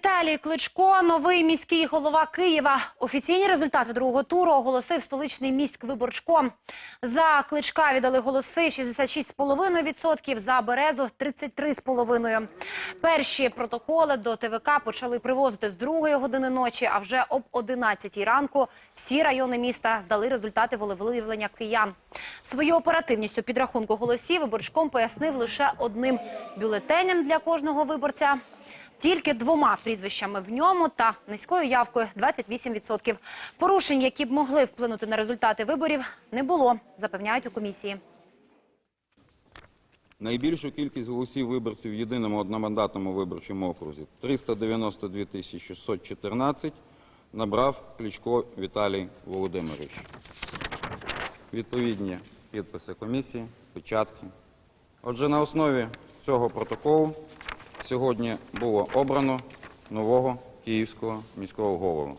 Віталій Кличко, новий міський голова Києва. Офіційні результати другого туру оголосив столичний міськвиборчком. За Кличка віддали голоси 66,5%, за Березу – 33,5%. Перші протоколи до ТВК почали привозити з другої години ночі, а вже об 11 ранку всі райони міста здали результати волевиявлення киян. Свою оперативність у підрахунку голосів виборчком пояснив лише одним бюлетенем для кожного виборця. Тільки двома прізвищами в ньому та низькою явкою 28%. Порушень, які б могли вплинути на результати виборів, не було, запевняють у комісії. Найбільшу кількість голосів виборців в єдиному одномандатному виборчому окрузі 392 614 набрав Кличко Віталій Володимирович. Відповідні підписи комісії, печатки. Отже, на основі цього протоколу сьогодні було обрано нового київського міського голову.